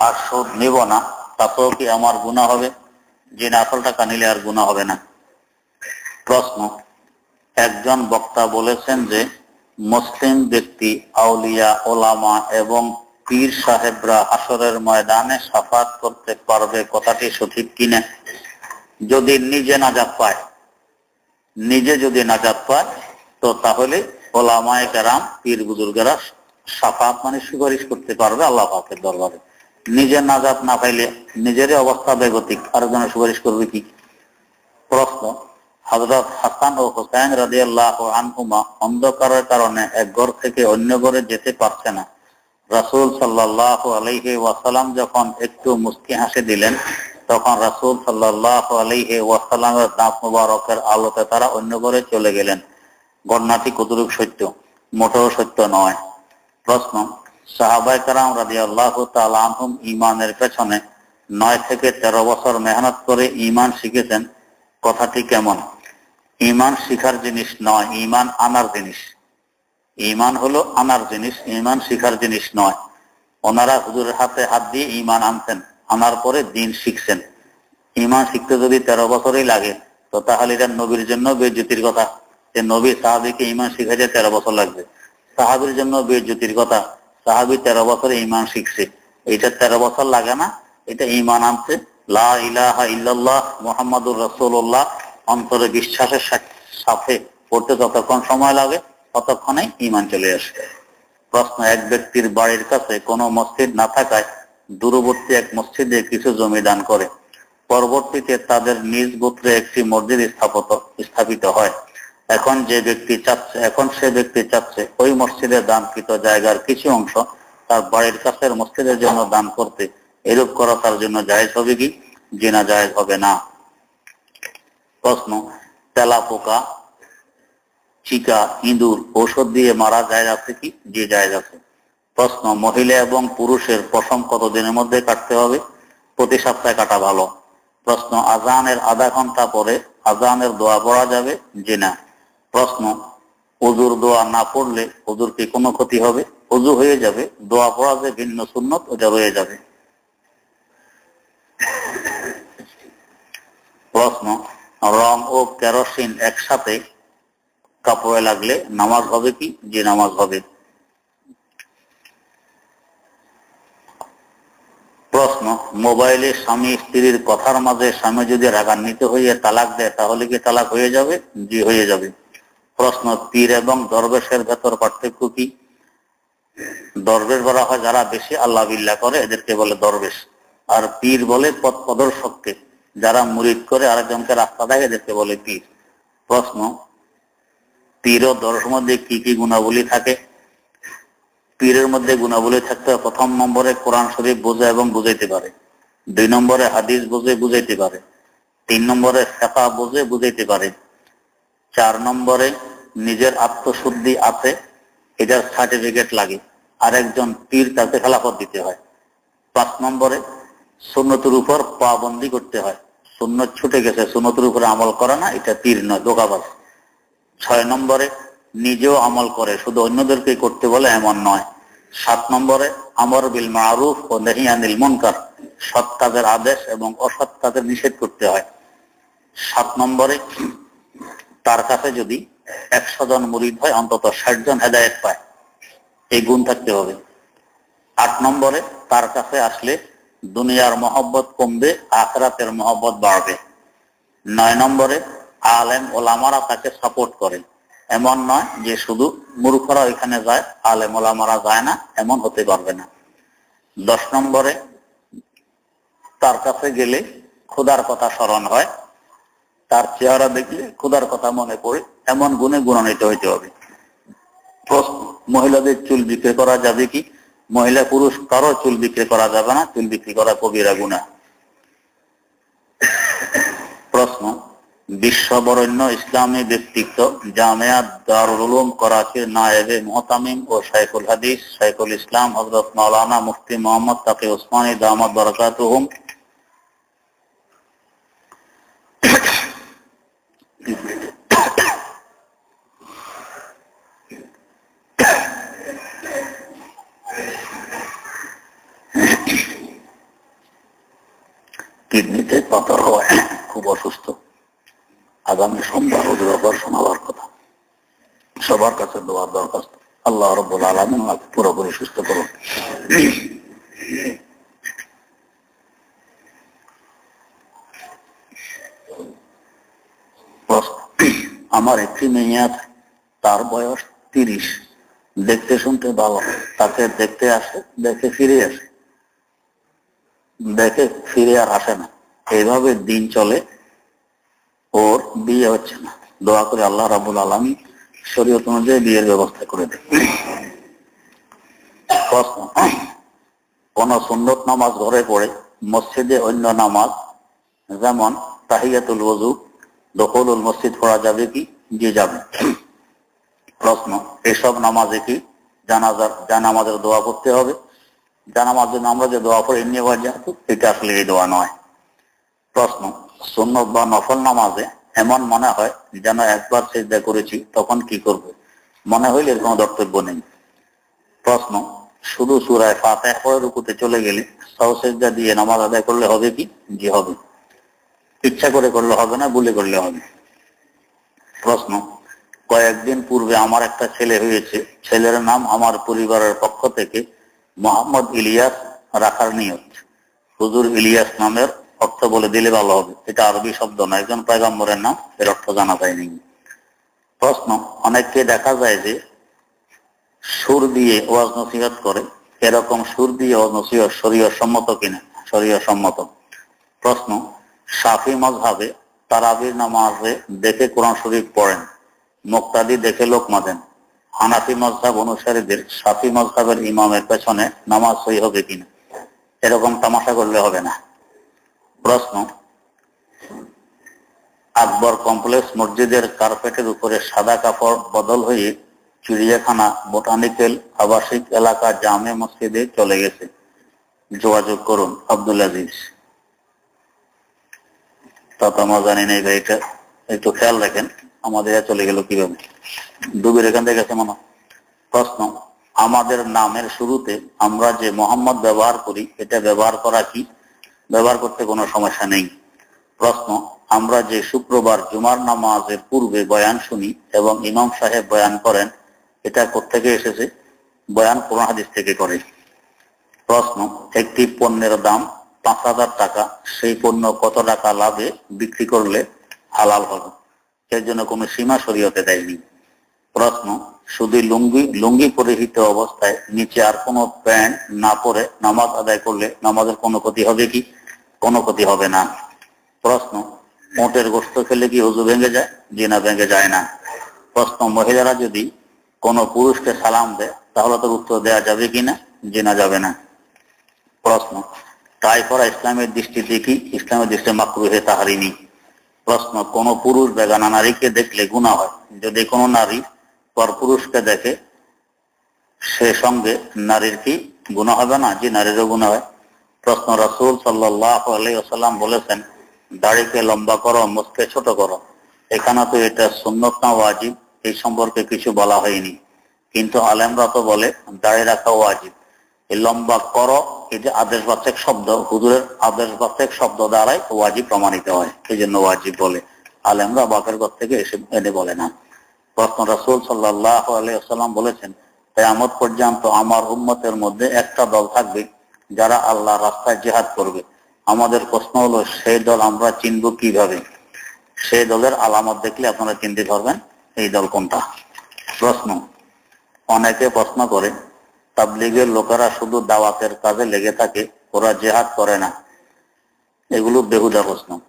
আর সুদ নিব না, তাতেও কি আমার গুণা হবে? যে না আসল টাকা নিলে আর গুণা হবে না। প্রশ্ন, একজন বক্তা বলেছেন যে, মুসলিম ব্যক্তি, আউলিয়া, ওলামা এবং পীর সাহেবরা আসরের ময়দানে সাফাত করতে পারবে কথাটি সঠিক কিনা? যদি নিজে নাজাত পায়, নিজে যদি নাজাত পায়, তো তাহলে ওলামায় কেরাম, পীর বুজুর্গেরা সাফাত মানে সুপারিশ করতে পারবে আল্লাহ পাকের দরবারে। নিজের নাজাত না পাইলে নিজেরই অবস্থা বেগতিক। আরেকজনের সুপারিশ করবে কি? প্রশ্ন হজরত হাসান ও হোসেন রাজি আল্লাহ আনহুমা অন্ধকারের কারণে এক ঘর থেকে অন্য ঘরে যেতে পারছে না। রাসুল সাল্লাহ আলহি ওয়াসালাম যখন একটু মুস্কি হাসি দিলেন, তখন রাসুল সাল্লাহ আলহি ওয়াসালামের দাঁত মুবারকের আলোতে তারা অন্য ঘরে চলে গেলেন। ঘটনাটি কতটুক সত্য? মোটেও সত্য নয়। প্রশ্ন। সাহাবাই কারাম রাজি আল্লাহ তালহুম ইমানের পেছনে নয় থেকে তেরো বছর মেহনত করে ইমান শিখেছেন। কথাটি কেমন? ইমান শিখার জিনিস নয় ইমান আনার জিনিস। ইমান হলো আনার জিনিস ইমান শিখার জিনিস নয়। ওনারা হুজুরের হাতে হাত দিয়ে ইমান আনতেন, আনার পরে দিন শিখছেন। ইমান শিখতে যদি তেরো বছরই লাগে, তো তাহলে এটা নবীর জন্য বেজ্যোতির কথা। যে নবী সাহাবিকে ইমান শিখাইতে তেরো বছর লাগবে। সাহাবির জন্য বেজ্যোতির কথা। সাহাবি তেরো বছরে ইমান শিখছে। এটা তেরো বছর লাগে না, এটা ইমান আনছে। রসুল্লাহ অন্তরে বিশ্বাসের সাথে পড়তে যতক্ষণ সময় লাগে, ততক্ষণে ইমান চলে আসে। প্রশ্ন, এক ব্যক্তির বাড়ির কাছে কোনো মসজিদ না থাকায় দূরবর্তী এক মসজিদে কিছু জমি দান করে। পরবর্তীতে তাদের নিজ গোত্রে একটি মসজিদ স্থাপিত হয়। এখন যে ব্যক্তি চাচ্ছে এখন সে ব্যক্তি চাচ্ছে ওই মসজিদে দানকৃত জায়গার কিছু অংশ তার বাড়ির কাছের মসজিদের জন্য দান করতে, এরূপ করা তার জন্য জায়েজ হবে কি? জেনা জায়েজ হবে না। প্রশ্ন, তেলা পোকা, চিকা, ইঁদুর, ঔষধ দিয়ে মারা যায় আছে কি? যে যায় আছে। প্রশ্ন, মহিলা এবং পুরুষের পশম কত দিনের মধ্যে কাটতে হবে? প্রতি সপ্তাহে কাটা ভালো। প্রশ্ন, আজানের আধা ঘণ্টা পরে আজানের দোয়া পড়া যাবে? না প্রশ্ন অজুর দোয়া না পড়লে অজুর কি কোনো ক্ষতি হবে? অজু হয়ে যাবে, দোয়া পড়া যে ভিন্ন সুন্নত, ওটা রয়ে যাবে। প্রশ্ন, রং ও কেরোসিন একসাথে কাপড়ে লাগলে নামাজ হবে কি? যে নামাজ হবে। প্রশ্ন, মোবাইলে স্বামী স্ত্রীর কথার মাঝে স্বামী যদি রাগান্বিত হয়ে তালাক দেয়, তাহলে কি তালাক হয়ে যাবে? জি, হয়ে যাবে। প্রশ্ন পীর এবং দরবেশের ভেতর পার্থক্য কি? দরবেশ বলা হয় যারা বেশি আল্লাহ বিল্লাহ করে, এদেরকে বলে দরবেশ। আর পীর বলে পথ প্রদর্শককে। যারা মুরিদ করে আরেকজনকে রাস্তা দেয়, এদেরকে বলে পীর প্রশ্ন পীর ও দর্শ মধ্যে কি কি গুণাবলী থাকে? পীরের মধ্যে গুণাবলী থাকতে প্রথম নম্বরে কোরআন শরীফ বোঝা এবং বুঝাইতে পারে। দুই নম্বরে হাদিস বুঝে, বুঝাইতে পারে। তিন নম্বরে ফেফা বুঝে, বুঝাইতে পারে। চার নম্বরে নিজের আত্মশুদ্ধি আছে, এটার সার্টিফিকেট লাগে। আরেকজন পীর তাকে খেলাফত দিতে হয়। পাঁচ নম্বরে সুন্নতির উপর পাবন্দি করতে হয়। সুন্নত ছুটে গেছে, সুন্নতির উপরে আমল করে না, এটা পীর নয়, দোকাবাজ। ছয় নম্বরে নিজেও আমল করে, শুধু অন্যদেরকে করতে বলে এমন নয়। সাত নম্বরে আমর বিল মারুফ ও নেহিয়ানিল মুনকার, সৎ কাজের আদেশ এবং অসৎ কাজের নিষেধ করতে হয়। সাত নম্বরে তার কাছে যদি একশো জন মুরিদ হয়, অন্তত ষাট জন হেদায়ত পায়, এই গুণ থাকতে হবে। আট নম্বরে, তার কাছে আসলে দুনিয়ার মহব্বত কমবে, আখরাতের মহব্বত বাড়বে। নয় নম্বরে, আলেম ওলামারা তাকে সাপোর্ট করে এমন নয় যে শুধু মূর্খরা ওইখানে যায়, আলেম ওলামারা যায় না, এমন হতে পারবে না। দশ নম্বরে, তার কাছে গেলে ক্ষুধার কথা স্মরণ হয় তার চেহারা দেখলে ক্ষুধার কথা মনে পড়ে, এমন গুণে গুণান্বিত হইতে হবে। মহিলাদের চুল বিক্রি করা যাবে কি? মহিলা পুরুষ কারও চুল বিক্রি করা যাবে না, চুল বিক্রি করা কবিরা গুণা। প্রশ্ন, বিশ্ববরণ্য ইসলামী ব্যক্তিত্ব জামিয়া দারুল উলুম করাচির নায়েবে মোহতামিম ও শাইখুল হাদিস, শাইখুল ইসলাম হজরত মাওলানা মুফতি মোহাম্মদ তাকে ওসমানী দামদ বরকাতুহুম কিডনিতে পাথর হয় খুব অসুস্থ। আগামী সোমবার ওদের অপারেশন হওয়ার কথা। সবার কাছে দেওয়ার দরখাস্ত। আল্লাহ রব্বুল আলমিন ওনাকে পুরোপুরি সুস্থ করুন। আমার একটি মেয়ে আছে, তার বয়স তিরিশ। দেখতে শুনতে ভালো, তাকে দেখতে আসে, দেখে ফিরে আসে। দেখে ফিরে আর আসে না। এইভাবে দিন চলে, ওর বিয়ে হচ্ছে না। দোয়া করে আল্লাহ রাবুল আলমী শরীয়ত অনুযায়ী বিয়ের ব্যবস্থা করে দেয়। প্রশ্ন, কোন সুন্নত নামাজ ঘরে পড়ে, মসজিদে অন্য নামাজ, যেমন তাহিয়াতুল ওযু, দখলুল মসজিদ পড়া যাবে কি? যে যাবে। প্রশ্ন, এসব নামাজে কি জানাজার জানামাজের দোয়া করতে হবে? জানামার জন্য আমরা যে দোয়া পড়ি এমনি যেহেতু এটা আসলে এই দোয়া নয়। প্রশ্ন, সুন্নত বা নফল নামাজে এমন মনে হয় যেন একবার চেষ্টা করেছি, তখন কি করব? মনে হইলে এর কোনো বক্তব্য নেই। প্রশ্ন, শুধু সুরায় ফাতেহা পরে রুকুতে চলে গেলে সহসেজদা দিয়ে নামাজ আদায় করলে হবে কি? জি, হবে। ইচ্ছা করে করলে হবে না বলে করলে হবে। প্রশ্ন, কয়েকদিন পূর্বে আমার একটা ছেলে হয়েছে, ছেলের নাম আমার পরিবারের পক্ষ থেকে মোহাম্মদ ইলিয়াস রাখার নিয়ত হুজুর ইলিয়াস নামের অর্থ বলে দিলে ভালো হবে। এটা আরবি শব্দ না, একজন পয়গম্বরের নাম, এর অর্থ জানা যায়নি। প্রশ্ন, অনেককে দেখা যায় যে সুর দিয়ে ওয়াজ নসিহত করে, এরকম সুর দিয়ে ওয়াজ নসিহত শরীয় সম্মত কিনা? শরীয় সম্মত। প্রশ্ন, সাফি মজহাবে তারাবির নামাজে দেখে কোরআন শরীফ পড়েন, মুক্তাদি দেখে লোক মাদেন। হানাফি মজহাব অনুসারীদের সাফি মজহাবের ইমামের পেছনে নামাজ সই হবে কিনা? এরকম তামাশা করলে হবে না। প্রশ্ন, আকবর কমপ্লেক্স মসজিদের কার্পেটের উপরে সাদা কাপড় বদল হয়ে চিড়িয়াখানা, বোটানিক্যাল আবাসিক এলাকা, জামে মসজিদে চলে গেছে। যোগাযোগ করুন আব্দুল আজিজ। তা তো আমরা জানি না এটা একটু খেয়াল রাখেন। আমাদের চলে গেল কীভাবে? ডুবির এখান থেকে গেছে মনে প্রশ্ন, আমাদের নামের শুরুতে আমরা যে মোহাম্মদ ব্যবহার করি, এটা ব্যবহার করা কি? ব্যবহার করতে কোনো সমস্যা নেই। প্রশ্ন, আমরা যে শুক্রবার জুমার নামাজের পূর্বে বয়ান শুনি এবং ইমাম সাহেব বয়ান করেন, এটা কোথেকে এসেছে? বয়ান কোরআন হাদিস থেকে করে। প্রশ্ন, একটি পণ্যের দাম পাঁচ হাজার টাকা, সেই পণ্য কত টাকা লাভে বিক্রি করলে হালাল হবে? এর জন্য কোনো সীমা শরীয়তে দেয়নি। প্রশ্ন, শুধু লুঙ্গি লুঙ্গি পরিহিত অবস্থায় নিচে আর কোনো প্যান্ট না পরে নামাজ আদায় করলে নামাজের কোনো ক্ষতি হবে কি? কোনো ক্ষতি হবে না। প্রশ্ন মোটের গোস্ত খেলে কি হুজু ভেঙে যায়? জি না, ভেঙে যায় না। প্রশ্ন, মহিলারা যদি কোনো পুরুষকে সালাম দেয়, তাহলে তো উত্তর দেওয়া যাবে কি না? জি যাবে না। প্রশ্ন, তাই করা ইসলামের দৃষ্টিতে কি? ইসলামের দৃষ্টি মাকরুহে তাহারিনি। প্রশ্ন, কোন পুরুষ বেগানা নারীকে দেখলে গুণা হয়। যদি কোনো নারী পর পুরুষকে দেখে, সে সঙ্গে নারীর কি গুণা হবে না? যে নারীরও গুণা হয়। প্রশ্ন, রাসূল আলাইহি বলেছেন, দাড়িকে লম্বা করো, মুখকে ছোট করো। এখানে তো এটা সুন্নত না, ওয়াজিব। এই সম্পর্কে কিছু বলা হয়নি। কিন্তু আলেমরা তো বলে, দাড়ি রাখা ওয়াজিব। এই লম্বা করো এটা আদেশবাচক শব্দ, হুজুরের আদেশবাচক শব্দ দ্বারাই ওয়াজিব প্রমাণিত হয়। এই জন্য ওয়াজিব বলে। আলেমরা বাকের ঘর থেকে এসে এনে বলে না। প্রশ্ন রাসূল সাল্লাল্লাহু আলাইহি ওয়াসাল্লাম বলেছেন, কিয়ামত পর্যন্ত আমার উম্মতের মধ্যে একটা দল থাকবে যারা আল্লাহ রাস্তায় জেহাদ করবে। আমাদের প্রশ্ন হলো, সেই দল আমরা চিনব কীভাবে? সেই দলের আলামত দেখলে আপনারা চিনতে পারবেন, এই দল কোনটা? প্রশ্ন। অনেকে প্রশ্ন করে তাবলিগের লোকেরা শুধু দাওয়াতের কাজে লেগে থাকে, ওরা জেহাদ করে না। এগুলো বেহুদা প্রশ্ন।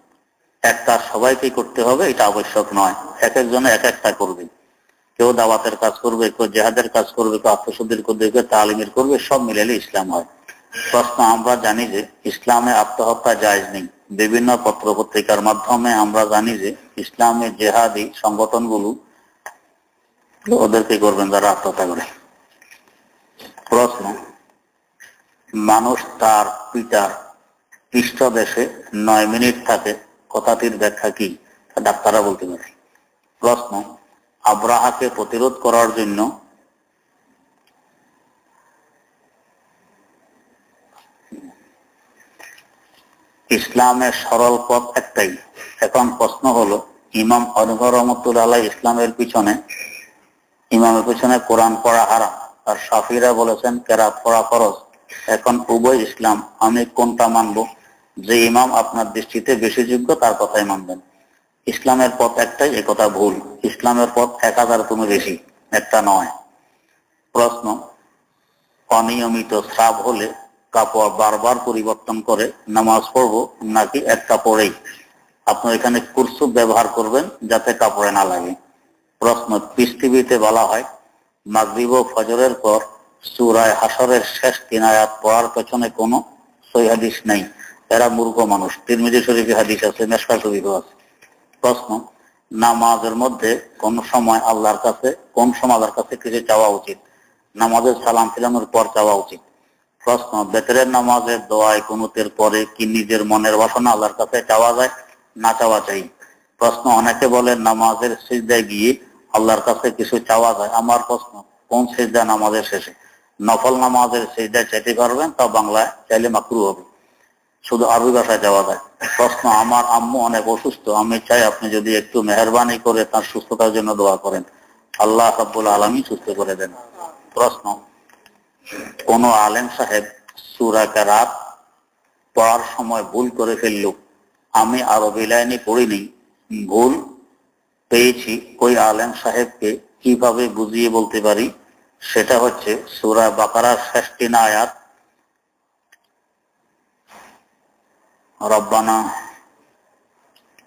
এক একটা সবাইকে করতে হবে, এটা আবশ্যক নয়। এক একজনে এক একটা করবে। কেউ দাওয়াতের কাজ করবে, কেউ জেহাদের কাজ করবে, কেউ আত্মশুদ্ধির করবে, কেউ তালিমের করবে, সব মিলালে ইসলাম হয়। প্রশ্ন, আমরা জানি যে ইসলামে আত্মহত্যা জায়জ নেই। বিভিন্ন পত্র পত্রিকার মাধ্যমে আমরা জানি যে ইসলামে জেহাদি সংগঠনগুলো ওদেরকে করবেন, যারা আত্মহত্যা করে। প্রশ্ন, মানুষ তার পিতার পৃষ্ঠদেশে নয় মিনিট থাকে, কথাটির ব্যাখ্যা কি? ডাক্তাররা বলতে পারে। প্রশ্ন, আব্রাহাকে প্রতিরোধ করার জন্য ইসলামের সরল পথ একটাই। এখন প্রশ্ন হলো, ইমাম অনুভর রহমতুল্লাহ ইসলামের পিছনে, ইমামের পিছনে কোরআন পড়া হারাম। আর সাফিরা বলেছেন, কেরাত পড়া ফরজ। এখন উভয় ইসলাম, আমি কোনটা মানব? যে ইমাম আপনার দৃষ্টিতে বেশি যোগ্য, তার কথাই মানবেন। ইসলামের পথ একটাই, এ কথা ভুল। ইসলামের পথ এক হাজার তুমি বেশি, একটা নয়। প্রশ্ন, অনিয়মিত স্রাব হলে কাপড় বারবার পরিবর্তন করে নামাজ পড়ব নাকি এক কাপড়েই? আপনার এখানে কুরসুপ ব্যবহার করবেন যাতে কাপড়ে না লাগে। প্রশ্ন পৃথিবীতে বলা হয় মাগরিব ও ফজরের পর সুরায় হাসরের শেষ তিন আয়াত পড়ার পেছনে কোনো সই হাদিস নেই। এরা মূর্খ মানুষ। তিরমিজি শরীফে হাদিস আছে মেশকা শরীফও আছে। প্রশ্ন, নামাজের মধ্যে কোন সময় আল্লাহর কাছে, কোন সময় আল্লাহর কাছে কিছু চাওয়া উচিত? নামাজের সালাম ফিরানোর পর চাওয়া উচিত? প্রশ্ন, বেতরের নামাজের দোয়ায় কুনুতের পরে কি নিজের মনের বাসনা আল্লাহর কাছে চাওয়া যায়, না চাওয়া চাই? প্রশ্ন, অনেকে বলে নামাজের সিজদায় গিয়ে আল্লাহর কাছে কিছু চাওয়া যায়। আমার প্রশ্ন, কোন সিজদা নামাজের শেষে? নফল নামাজের সিজদায় চাইতে পারবেন? তা বাংলায় চাইলে মাকরু হবে। শুধু আরবি ভাষায় যাওয়া যায়। প্রশ্ন, আমার আম্মু অনেক অসুস্থ। আমি চাই আপনি যদি একটু মেহরবানি করে তার সুস্থতার জন্য দোয়া করেন। আল্লাহ রাব্বুল আলমী সুস্থ করে দেন। প্রশ্ন, কোন আলেম সাহেব সুরা রাত পড়ার সময় ভুল করে ফেলল? আমি আরবি লাইনে পড়িনি। ভুল পেয়েছি ওই আলেম সাহেবকে কীভাবে বুঝিয়ে বলতে পারি? সেটা হচ্ছে সুরা বাকারার শেষ তিন রব্বানা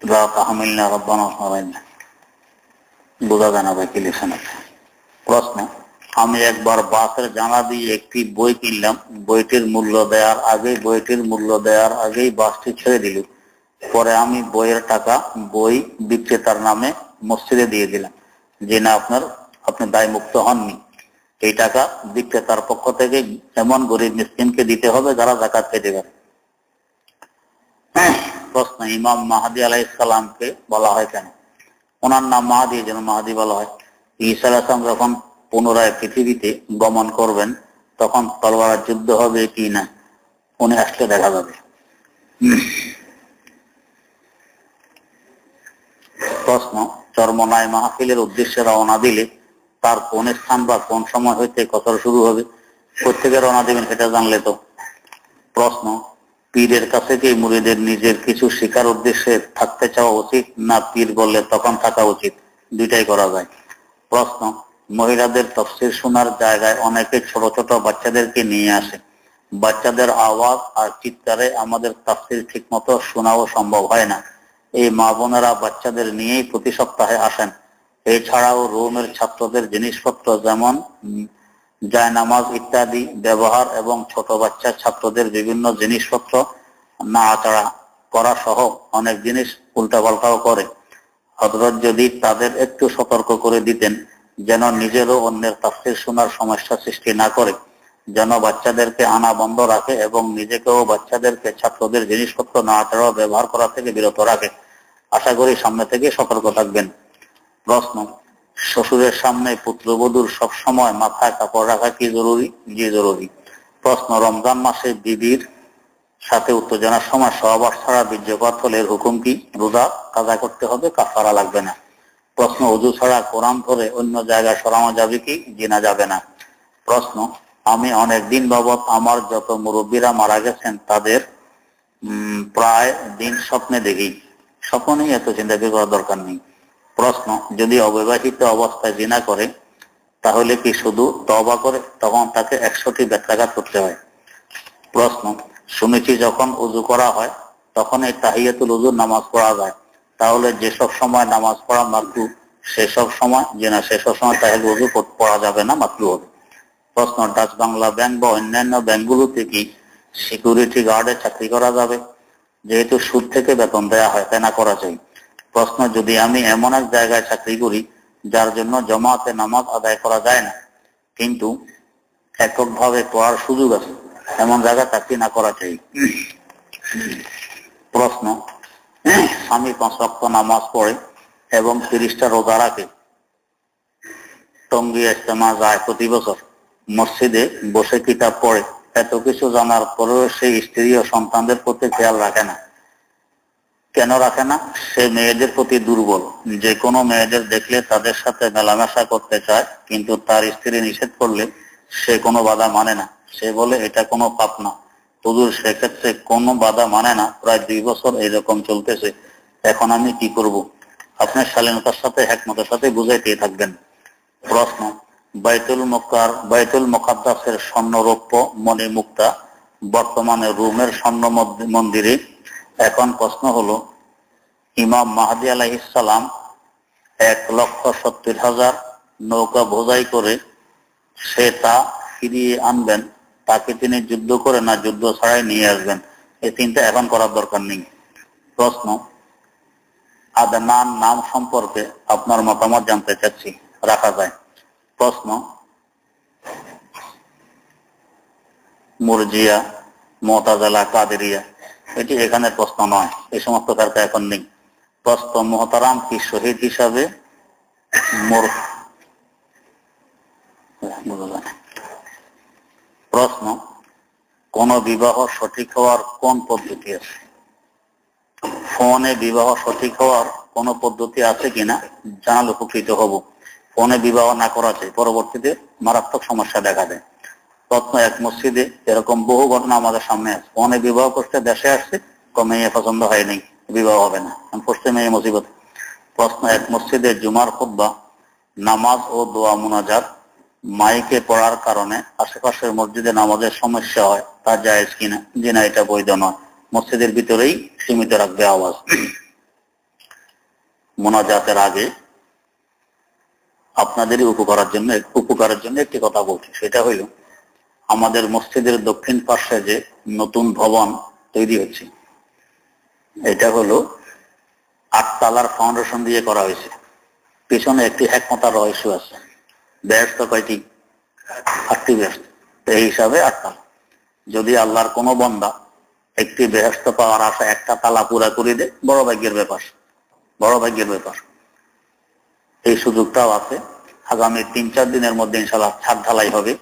লা রব্বানা সারাইনা বোঝা যায় না ভাই প্রশ্ন, আমি একবার বাসের জানা দিয়ে একটি বই কিনলাম। বইটির মূল্য দেওয়ার আগেই, বইটির মূল্য দেওয়ার আগেই বাসটি ছেড়ে দিল। পরে আমি বইয়ের টাকা, বই বিক্রেতার নামে মসজিদে দিয়ে দিলাম। যে না, আপনার, আপনি দায় মুক্ত হননি। এই টাকা বিক্রেতার পক্ষ থেকে এমন গরিব মিসকিনকে দিতে হবে যারা জাকাত পেতে পারে। প্রশ্ন, ইমাম মাহাদি আলাহ ইসলামকে বলা হয় কেন? ওনার নাম মাহাদি যেন মাহাদি বলা হয়। ঈসা আলাহাম যখন পুনরায় পৃথিবীতে গমন করবেন, তখন তলবার যুদ্ধ হবে কি না, উনি আসলে দেখা যাবে। প্রশ্ন চর্মনায় মাহফিলের উদ্দেশ্যে রওনা দিলে তার কোন স্থান বা কোন সময় হইতে কতর শুরু হবে, প্রত্যেকে রওনা দিবেন সেটা জানলে তো। প্রশ্ন, পীরের কাছে কি মুরিদের নিজের কিছু শিকার উদ্দেশ্যে থাকতে চাওয়া উচিত না পীর বললে তখন থাকা উচিত? দুইটাই করা যায়। প্রশ্ন, মহিলাদের তফসির শোনার জায়গায় অনেকে ছোট ছোট বাচ্চাদেরকে নিয়ে আসে। বাচ্চাদের আওয়াজ আর চিৎকারে আমাদের তাফসির ঠিক মতো শোনাও সম্ভব হয় না। এই মা বোনেরা বাচ্চাদের নিয়েই প্রতি সপ্তাহে আসেন। এছাড়াও রুমের ছাত্রদের জিনিসপত্র যেমন জায়নামাজ ইত্যাদি ব্যবহার এবং ছোট বাচ্চা ছাত্রদের বিভিন্ন জিনিসপত্র না নাড়াচাড়া করা সহ অনেক জিনিস উল্টাপাল্টাও করে। হজরত যদি তাদের একটু সতর্ক করে দিতেন যেন নিজেরও অন্যের তাফসির শোনার সমস্যা সৃষ্টি না করে। যেন বাচ্চাদেরকে আনা বন্ধ রাখে এবং নিজেকেও বাচ্চাদেরকে ছাত্রদের জিনিসপত্র নাড়াচাড়া ও ব্যবহার করা থেকে বিরত রাখে। আশা করি সামনে থেকে সতর্ক থাকবেন। প্রশ্ন, শ্বশুরের সামনে পুত্রবধূর সবসময় মাথায় কাপড় রাখা কি জরুরি? জি, জরুরি। প্রশ্ন, রমজান মাসে বিবির সাথে উত্তেজনার সময় সহবাস ছাড়া বীর্যপাত হলে হুকুম কি? রোজা কাজা করতে হবে, কাফারা লাগবে না। প্রশ্ন, অজু ছাড়া কোরআন ধরে অন্য জায়গায় সরানো যাবে কি? জিনা যাবে না। প্রশ্ন আমি অনেক দিন বাবদ আমার যত মুরব্বীরা মারা গেছেন, তাদের প্রায় দিন স্বপ্নে দেখি। স্বপ্ন নিয়ে এত চিন্তা করার দরকার নেই। প্রশ্ন, যদি অবিবাহিত অবস্থায় জিনা করে, তাহলে কি শুধু তবা করে তখন তাকে একশোটি ব্যত্যাঘাত করতে হয়? প্রশ্ন, শুনেছি যখন উজু করা হয়, তখন এই তাহিয়াতুল উজুর নামাজ পড়া যায়। তাহলে যেসব সময় নামাজ পড়া মাকরু সেসব সময় যে না সেসব সময় তাহিয়াতুল উজু পড়া যাবে না মাকরু হবে। প্রশ্ন ডাচ বাংলা ব্যাংক বা অন্যান্য ব্যাংকগুলোতে কি সিকিউরিটি গার্ডে চাকরি করা যাবে? যেহেতু সুদ থেকে বেতন দেয়া হয় তাই না করা চাই প্রশ্ন, যদি আমি এমন এক জায়গায় চাকরি করি, যার জন্য জমাতে নামাজ আদায় করা যায় না, কিন্তু এককভাবে পড়ার সুযোগ আছে, এমন জায়গায় চাকরি না করা চাই প্রশ্ন, স্বামী পাঁচ ওয়াক্ত নামাজ পড়ে এবং তিরিশটা রোজা রাখে। টঙ্গি ইস্তেমা যায় প্রতি বছর। মসজিদে বসে কিতাব পড়ে। এত কিছু জানার পরেও সেই স্ত্রী ও সন্তানদের প্রতি খেয়াল রাখে না। কেন রাখে না? সে মেয়েদের প্রতি দুর্বল। যে কোনো মেয়েদের দেখলে তাদের সাথে মেলামেশা করতে চায়, কিন্তু তার স্ত্রী নিষেধ করলে সে কোনো বাধা মানে না। সে বলে, এটা কোনো পাপ না। হুজুর, সেক্ষেত্রে কোনো বাধা মানে না। প্রায় দুই বছর এরকম চলতেছে। এখন আমি কি করব? আপনার শালীনতার সাথে, একমতের সাথে বুঝাইতে থাকবেন। প্রশ্ন বাইতুল মক্কার বাইতুল মোকাদ্দাসের স্বর্ণ রৌপ্য মণি মুক্তা বর্তমানে রুমের স্বর্ণ মন্দিরে। এখন প্রশ্ন হলো, ইমাম মাহাদি আলাইসালাম এক লক্ষ সত্তর হাজার নৌকা বোঝাই করে সে তা ফিরিয়ে আনবেন, তাকে তিনি যুদ্ধ করে না যুদ্ধ ছাড়াই নিয়ে আসবেন। এই চিন্তা এখন করার দরকার নেই। প্রশ্ন, আদনান নাম সম্পর্কে আপনার মতামত জানতে চাচ্ছি। রাখা যায়। প্রশ্ন। মুরজিয়া, মোতাজালা, কাদেরিয়া, এটি এখানে প্রশ্ন নয় এই সমস্ত কারটা এখন নেই। প্রশ্ন, মোহতারাম কি শহীদ হিসাবে। প্রশ্ন, কোন বিবাহ সঠিক হওয়ার কোন পদ্ধতি আছে? ফোনে বিবাহ সঠিক হওয়ার কোন পদ্ধতি আছে কিনা? জানাল উপকৃত হব। ফোনে বিবাহ না করাতে পরবর্তীতে মারাত্মক সমস্যা দেখা দেয়। প্রশ্ন এক মসজিদে এরকম বহু ঘটনা আমাদের সামনে আছে। ফোনে বিবাহ করতে দেশে আসছে, কমে পছন্দ হয়নি বিবাহ হবে না। মেয়ে মুসিবত প্রশ্ন এক মসজিদে জুমার খুদ্া নামাজ ও দোয়া মুনাজাত মাইকে পড়ার কারণে আশেপাশের মসজিদে নামাজের সমস্যা হয়, তা জায়েজ কিনা, যে না এটা বৈধ নয়। মসজিদের ভিতরেই সীমিত রাখবে আওয়াজ। মোনাজাতের আগে আপনাদেরই উপকারের জন্য উপকারের জন্য একটি কথা বলছি। সেটা হইল, আমাদের মসজিদের দক্ষিণ পাশে যে নতুন ভবন তৈরি হচ্ছে, এটা হলো আটতলার ফাউন্ডেশন দিয়ে করা হয়েছে। পিছনে একটি একমতার রহস্য আছে, ব্যস্ত কয়টি? আটটি ব্যস্ত। এই হিসাবে আটতলা। যদি আল্লাহর কোনো বন্দা একটি বেহস্ত পাওয়ার আশা একটা তালা পুরা করে দেয়, বড় ভাগ্যের ব্যাপার। বড় ভাগ্যের ব্যাপার। এই সুযোগটাও আছে। আগামী তিন চার দিনের মধ্যে ইনশাল্লাহ ছাদ ঢালাই হবে।